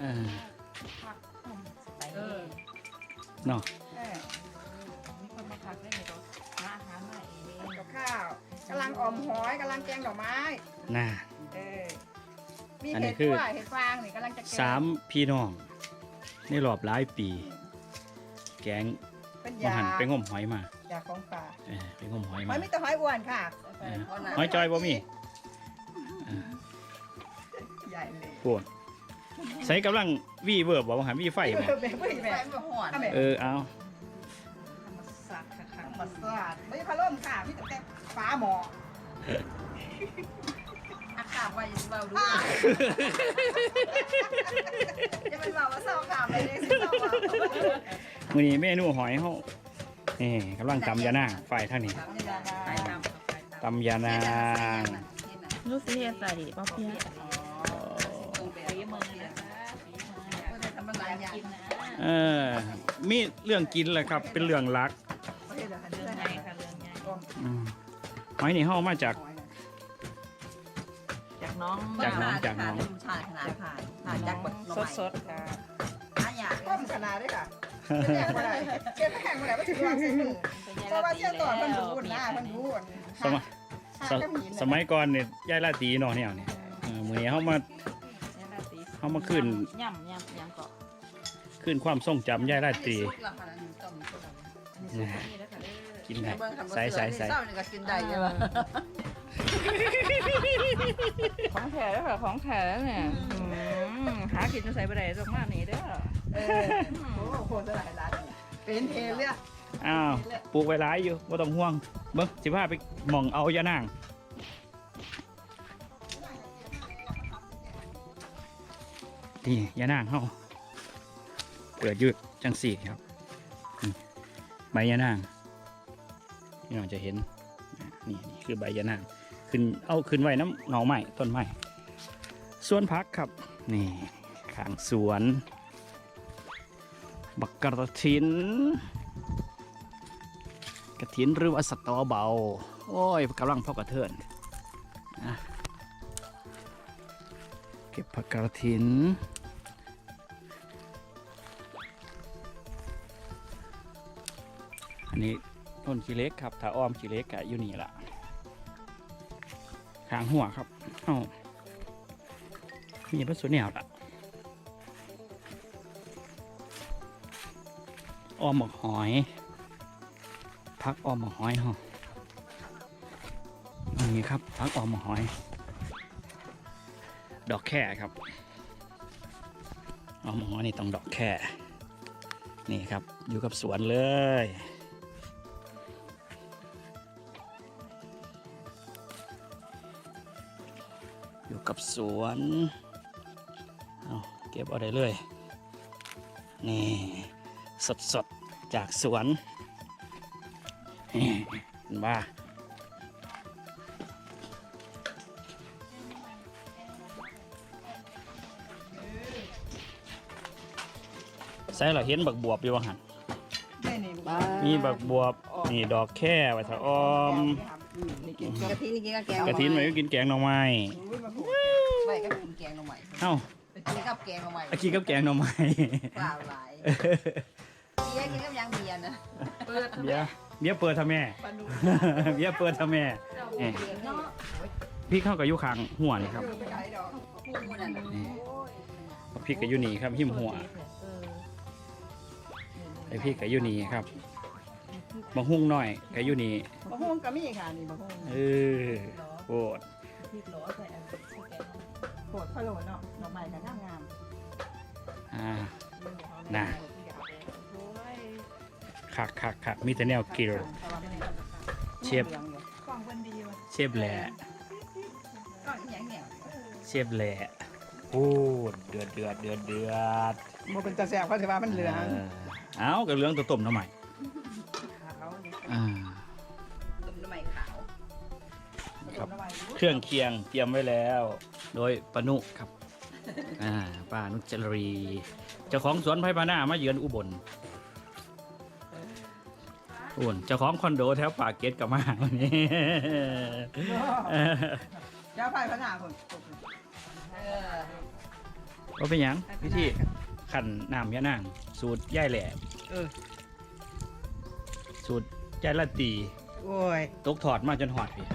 เออไปเออเนาะเออมีคนมาพักได้ไงก็หาอาหารมาเองกับข้าวกำลังออมหอยกำลังแกงดอกไม้น่า เออมีอันนี้เห็ดคือ ด้วยเห็ดฟางนี่กำลังจะแกงสามพี่น้องในรอบหลายปี แกงเป็นมยาหันไปงมหอยมาอยาของป่าเออไปงมหอยหมา อยมีแต่หอยอ้วนค่ะเออหอยจอยบ่มีเออใหญ่เลยปวด ใส่กำลังวีเวิร์บบอกว่าหันวีไฟเอบ่อแบบไม่ไปแบบมาหอนทำไมเออเอาธรรมศาสตร์ค่ะค่ะปัสสาวะไม่พัดลมค่ะพี่แต่แต่ฟ้าหมออาขาบไว้อย่าเบาดูจะเป็นเบาว่าเศร้าขาบไปเลยสิเศร้าเบามื้อนี้เมนูหอยเฮานี่กำลังตำยานางไฟทางนี้ไปตามตำยานางลูกซีใส่ป้าเพีย เออมีเรื่องกินแหละครับ เป็นเรื่องหลักเฮ้ยเดี๋ยวหันเรื่องไปใหญ่ค่ะเรื่องใหญ่อืมหอยนี่เฮามาจาก จากน้องจากน้องจากน้อง ชาติขนาดผ่านผ่านจากบทสดสดๆค่ะอาอยากต้มขนาดด้วยค่ะเก็บแห้งมาได้เก็บแห้งมาได้ไม่ถึงวางใส่มือเพราะว่าเชี่ยวต่อมันรู้หน้ามันรู้สมัยสมสมัยก่อนเนี่ยยายลาตีเนาะเนี่ยเนี่ยเออมื้อนี้เฮามาเอามาขึ้น ย่ำย่ำย่ำเกาะ ขึ้นความทรงจำยายลาตีสุกละค่ะต้มสุกละนะนี่แล้วค่ะเด้อกินได้เบิ่งคำว่าใส่ใส่ใส่เศร้านี่ก็กินได้ใช่ป่ะของแถแล้วค่ะของแถเนี่ยอืมหากินจะใส่ไปไหนตรงหน้านี้เด้อเออโอ้โหจะหลายล้านเป็นเทเลยอ้าวปลูกไว้หลายอยู่บ่ต้องห่วงเบิ่งสิพาไปหม่องเอายานางนี่ยานางเฮา เปิดยืดจังสี่ครับใบยานางพี่น้องจะเห็นนี่นี่คือใบยานางขึ้นเอาขึ้นไว้น้ำหนองใหม่ต้นไม้สวนพักครับนี่ข้างสวน บักกระถินกระถินหรือว่าสตอเบา โอ้ยกำลังพอกระเทินนเก็บผักกระถิน อันนี้ต้นขี้เล็กครับถ้าอ้อมขี้เล็กอะอยู่นี่ละข้างหัวครับเอ้ามีพระสุนแนวละอ้อมหมกหอย พักออมหมกหอยเฮาอันนี้ครับพักออมหมกหอย ดอกแค่ครับออมหมกหอยนี่ต้องดอกแค่นี่ครับอยู่กับสวนเลย กับสวนเอาเก็บเอาได้เลย นี่สดๆจากสวนนี่เห็นว่าใส่เราเห็นบักบวบอยู่ว่าหันนี่นี่มีบักบวบ นี่ดอกแค่ไว้ถ้าออมนี่กินกะทินี่กินกับแกงกระถินไว้กินแกงหน่อไม้ อุ้ยมาผูก ไปก็กิน แกงหน่อไม้เอ้ากินกับแกงหน่อไม้อากินกับแกงหน่อไม้เปล่าหลายเบียร์กินกับยางเบียร์นะเปิดเบียร์เบียร์เปิดทำแม่เบียร์เปิดทำแม่เอ้ยเนาะพี่เข้ากับยุคางหัวนี่ครับ ไปไหนดอกพูดนั่นน่ะนี่พี่กับยุนี่ครับหิมหัวเออไอพี่กับยุนี่ครับบางหุ่งหน่อยกับยุนี่มะฮุ่งก็มีค่ะนี่มะฮุ่งเออโคตรพริกหลอใส่อันนี้แกง โปรดพะโล้เนาะดอกไม้กันงามงามอ่า น่ะ คักคักคักมีแต่แนวกิล เชฟ กล่องเพิ่นดีวะเชฟแหล่ก็อีหยังเนี่ยเชฟแหล่พูดเดือดเดือดเดือดเดือดบ่เป็นตาแซ่บเขาสิว่ามันเหลืองเออเอากับเรื่องตัวต้มทำไมขาวนี่อ่าต้มหน่อไม้ขาวครับเครื่องเคียงเตรียมไว้แล้ว โดยปานุครับอ่าป้านุจรี เจ้าของสวนไผ่พานามาเยือนอุบลอุบลเจ้าของคอนโดแถวปากเกร็ดกับมาวันนี้เจ้าไผ่พระนาคนเออว่าเป็นหยังวิธีขันน้ำยานาง สูตรย่ายแหล่เออ สูตรย่ายละตีโอ้ย ตกถอดมาจนหอดพี่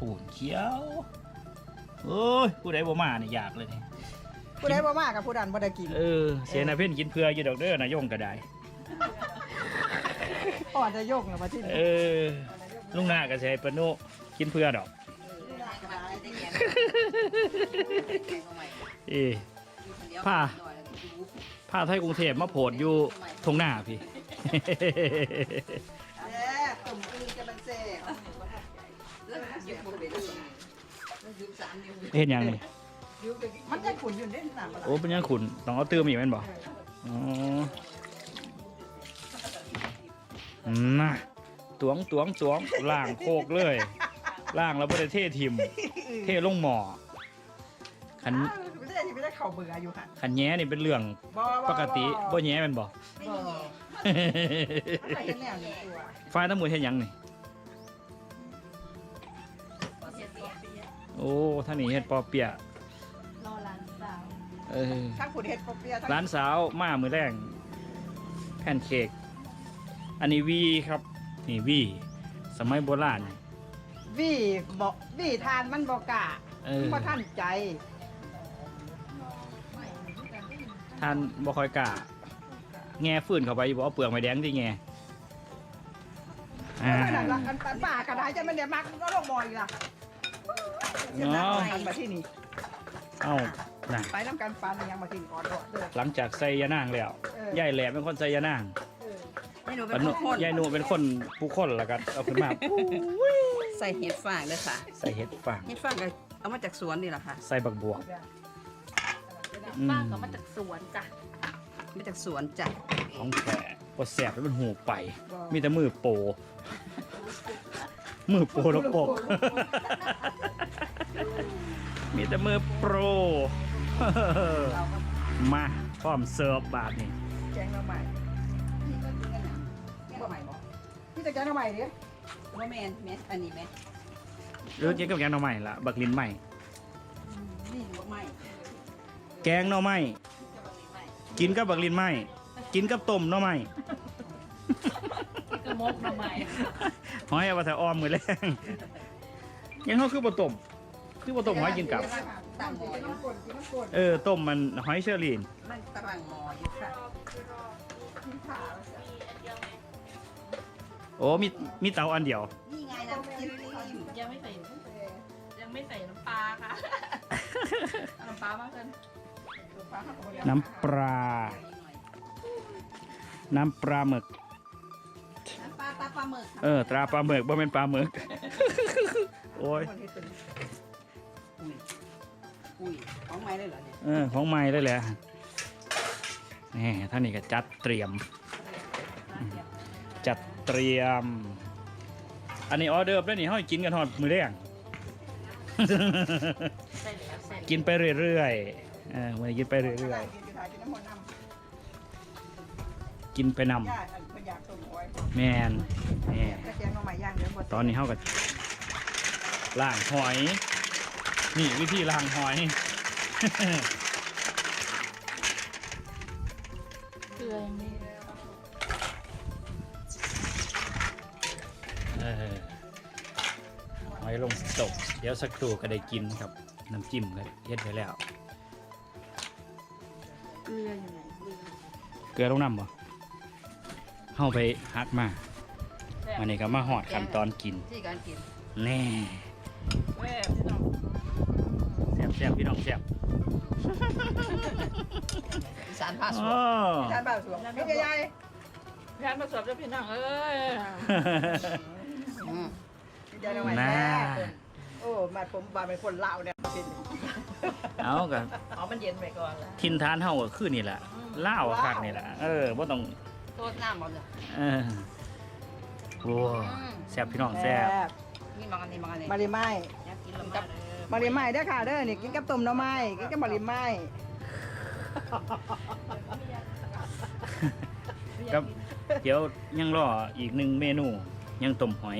ปูนเขียว โอ้ยผู้ใดบ่มาเนี่ยอยากเลยนี่ผู้ใดบ่มากับผู้ดันบ่ได้กินเออเสียนาเพ่นกินเพื่ออยู่ดอกเด้อนายงก็ได้ อ่อนจะโยกนะมาที่นี่เออลุงหน้าก็ใช้ปะโนุกินเพื่อดอกเอผ้าผ้าไทยกรุงเทพมาโผดอยู่ทงหน้าพี่ เห็นยังนี่มันจะขุนอยู่เด่นสามปะโอ้เป็นยังขุนต้องเอาเติมอีกแม่นบ่อ๋อน่ะตวงตวงตวงล่างโคกเลยล่างแล้วบ่ได้เททิม เทลงหม้อขันไม่ได้ที่ไม่ได้เข่าเบื่ออยู่ค่ะขันแย้นี่เป็นเรื่องบ่ปกติบ่แย้แม่นบ่บ่ไม่เห็นแนวหนึ่งตัวฝ่ายตำรวจเฮ็ดหยังนี่ ท่านนี่เฮ็ดปอเปียะรอร้านสาวเออทั้งขุนเห็ดปอเปียะทั้งร้านสาวมามือแรงแพนเค้กอันนี้วีครับนี่วีสมัยโบราณ วี่บ่วี่ทานมันบ่กะเออบ่ท่านใจท่านบ่ค่อยกล้าแง่ฟื้นเข้าไปอยู่บ่เอาเปลือกไม้แดงที่แง่อ่านั่นล่ะอันอันป่ากระดาษจะมันเดี๋ยวมักมันก็ลงมอยอีกล่ะ เสียน้ำกันมาที่นี่เอ้าน่ะไปน้ำกันฟันยังมาที่นี่ก่อนเด้อเด้อหลังจากใส่ยานางแล้วเออยายแหลมเป็นคนใส่ยานางเออให้หนูเป็ปะนหนุคนยายหนูเป็นคนผู้คนแล้วกันเอาขึ้นมาใส่เห็ดฟางเลยค่ะ ใส่เห็ดฟางเห็ดฟางก็เอามาจากสวนนี่แหละค่ะ ใส่บักบวบอืมบ้านก็มาจากสวนจ้ะมาจากสวนจ้ะของแท้บ่แสบแล้วมันหูไปบ่มีแต่มือโป มือโปรแล้วโปก มีแต่มือโปร มาพร้อมเสิร์ฟบาทนี่แกงเราใหม่พี่จะแกงเราใหม่ดิว่าแมนแมนอันนี้แมนหรือกินกับแกงหน่อไม้ละบักลินใหม่ นี่ว่าไม่แกงหน่อไม้กินกับบักลินใหม่กินกับต้มหน่อไม้คือมกมาใหม่หอยเอาไปใส่ออมมือแรงยังเขาคือบ่ต้ม คือบ่ต้มหอยกินกับตั้งหมอกินอยู่น้ำกลกินน้ำกลเออต้มมันหอยเชอรีนมันตั้งหมออยู่ค่ะกินผ่าโอ้มีมีเตาอันเดียว นี่ไงน้ำจิ้มยังไม่ใส่ยังไม่ใส่น้ำปลาค่ะเอาน้ำปลามากเกินน้ำปลา น้ำปลาหมึก น้ำปลาตาปลาหมึกเออตราปลาหมึกบ่เป็นปลาหมึก โอ้ย อุ้ยอุ้ยของใหม่เลยเหรอเนี่ยเออของใหม่ได้แหละนี่ท่านนี้ก็จัดเตรียม จัดเตรียม อันนี้ออเดิร์ฟแล้วนี่ห้อยกินกันทอดมือแรงใส่แล้วใส่กินไปเรื่อยๆเออวันนี้กินไปเรื่อยกินกินน้ำมันน้ๆกินไปนำย่าอันเป็นอยากต้มหอยำแมนนี่กระเทียมเราใหม่ย่างเดี๋ยวหมดตอนนี้เขาก็ล่างหอย นี่วิธีล่างหอย เกลือยังไม่เออหอยลงตก เดี๋ยวสักครู่ก็ได้กินครับ น้ำจิ้มก็เฮ็ดไปแล้ว เกลืออยู่ไหนเกลือเกลือลงน้ำบ่เข้าไปฮักมาวันนี้ก็มาหอดขั้นตอนกินที่การกินแน่ แม่พี่น้อง แซ่บแซ่บพี่น้องแซ่บอีสานผ้าสวอ๋มอทานบ่าวสวมไม่ใหญ่พี่อันมาสวมเจ้าพี่น้องเอ้ยๆใหญ่เราใหม่น่าแซ่บโอ้มาผมบานเป็นคนลาวเนี่ยเป็นเอากันอ๋อมันเย็นไปก่อนแล้วทินทานเฮาก็คือนี่แหละล่าวคักนี่แหละเออบ่ต้องโทษน้ำหมดเลยเออโอ้แซ่บพี่น้องแซ่บนี่บางอันนี้บางอันนี้มาริไม้อยากกินละ มาเลยมาริไม้เด้อค่ะเด้อนี่กินกับต้มหน่อไม้กินกับมาริไม้กับเดี๋ยวยังรออีกหนึ่งเมนูยังต้มหอย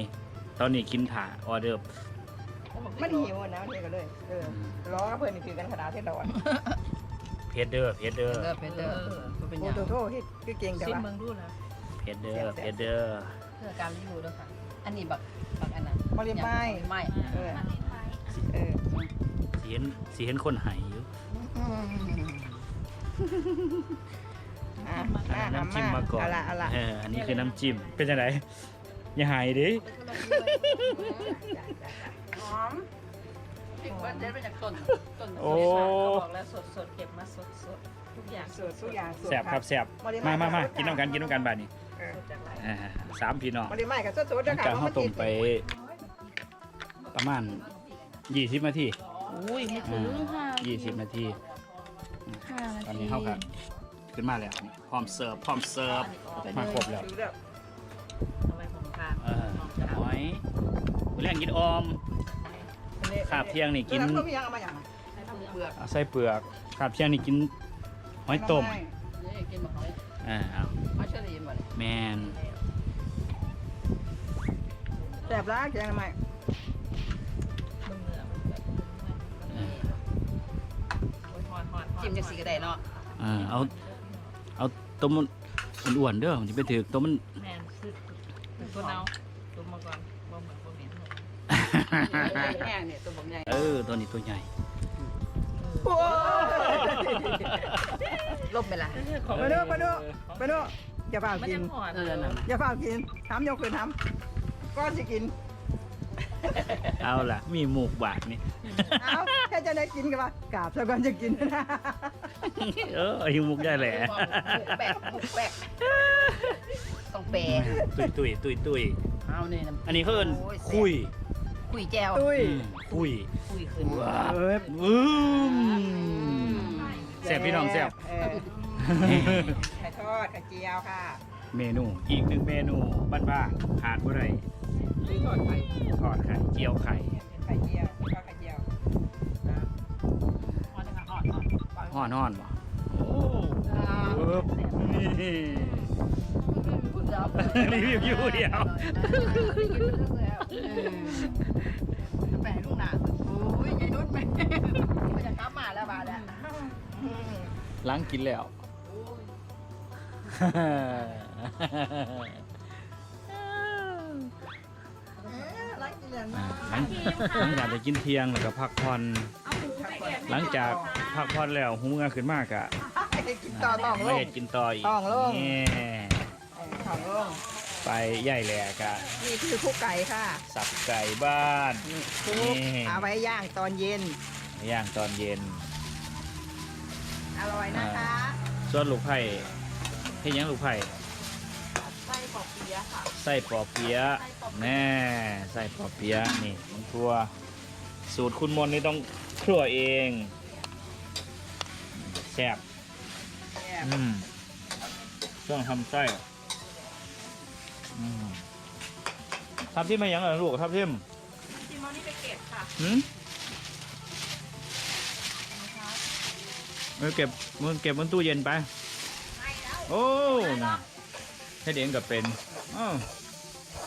ตอนนี้กินถ่าออเดิร์ฟมันหิวอะนะมันเองก็เลยเออล้อกับเพื่อนนี่คือกันขนาดที่เราอะเพผ็ดเด้อเผ็ดเด้อเด้อเป็นเด้อมันเป็นหโอ้ยังโหโทษที่คือเก่งแต่ซิมว่าเบิ่งดูนะเผ็ดเด้อเผ็ดเด้อเพื่อการรีวิวด้วยค่ะ อันนี้บักบักอันนั้นบริไม้ไม่เออเออสี เห็นสีเห็นคนไหายอยู่อืมอะอันนั้นอะน้ำจิ้มมาก่อนเอาละเอาละเอออันนี้คือน้ำจิ้มเป็นจังไดอย่าหายดิหอมเด็กว่าเด็ดมาจากต้นต้นโอ้บอกแล้วสดสดเก็บมาสดสดทุกอย่างสูตรทุกอย่างสูตรแซ่บครับแซ่บมามามากินน้ำกันกินน้ำกันบาดนี้เออสดจากไรอ่าสามพี่น้องบริไม้กับสดๆหลันะงคะจากเขาต้มไปประมาณ20นาที อุ้ยไม่ถึงค่ะ20นาทีห้านาทีตอนนี้เขาครับขึ้นมาแล้วนี่พร้อมเสิร์ฟพร้อมเสิร์ฟมาครบแล้วดูเด้อทำไมผมข้างเออหอยเรื่องกินออมขาบเที่ยงนี่กินแล้วำต้มยังเอามาอย่างเปลือกเอาใส่เปลือกขาบเที่ยงนี่กินหอยต้มนี่กินมะหอยอ่าเอาหอยเชอรี่มาเลยแมนแซ่บร้ายแกงทำไมมึ จิ้มจากสีกระไดเนาะอ่าเอาเอาต้มมันอ้วนๆเด้อมันจะไปถือต้มมันแม่นคือตัวเนาตัวมาก่อนบ่เหมือนบ่เหม็นแห้งเนี่ยตัวบ่ใหญ่เออตัวนี้ตัวใหญ่ โอ้ยลบไปละไปดูไปดูไปดูอย่าเปล่ามันกินยังหอนเออนั่นน่ะอย่าเปล่ากินทำยกคืนทำก้อนสิกิน เอาล่ะ มีหมูกบาดนี่ เอาแค่จะได้กินกันปะกราบซะก่อนจะกินนะเออหิวมุกได้แหละบุกแบกบุกแบกต้องแปลตุยตุยตุยตุยเอาเนี่ยอันนี้เขาเอิ้นคุยคุยแจวตุ้ยอืมคุยคุยขึ้นว้าเอ้ยอืมแซ่บพี่น้องแซ่บเออไข่ทอดไข่เจียวค่ะ เมนูอีกหนึ่งเมนูบ้านๆขาดบ่ได้ มีทอดไข่ทอดไข่เจียวไข่ไข่เจียวทอดไข่เจียวอ่อนอ่อนอ่อนห่อนห่อนบ่โอ้ปึ๊บนี่คุณจะเอาไปรีวิวอยู่เดียวแปะลูกหนาโอ้ยยายนุชแม่มันจะกลับมาแล้วบาแล้วล้างกินแล้ว หลืองอ่ามาหลังหลังจากไปกินเที่ยงแล้วก็พักผ่อนเอาหมูไปเก็บหลังจากพักผ่อนแล้วหูเงาขึ้นมากอะกินต่อต้องลไม่ง ได้กินต่ออีกต้องลง นี่เออต้องลงไปใหญ่แหลกอะนี่คือคุกไก่ค่ะสับไก่บ้าน นี่คุกนี่ เอาไว้ย่างตอนเย็น ย่างตอนเย็น อร่อยนะคะ ส่วนลูกไผ่เฮ็ดหยังลูกไผ่ไส้ปอก เปี๊ยะค่ะ ไส้ปอเปี๊ยะแน่ไส้ปอเปี๊ยะนี่มันครัว สูตรคุณมนต์นี่ต้องครัวเองแซ่บอืมช่วงทำไส้อืมทับทิมมายังไงลูกทับทิมจิมเอานี่ไปเก็บค่ะหืมมือเก็บมือเก็บบนตู้เย็นไปโอ้น่ะ แค่เดียงกับเป็นอ้าว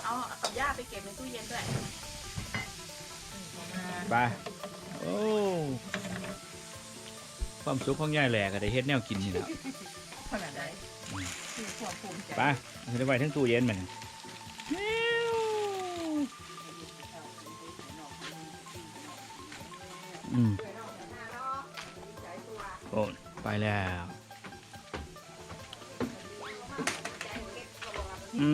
เอาเอาย่าไปเก็บในตู้เย็นด้วยไปโอ้ความสุขของยายแหลกก็ได้เฮ็ดแนวกินนี่แหละขนาดไหนคือความภูมิใจไปเอาไปไว้ทั้งตู้เย็นมันอืมโอ้ไปแล้ว อื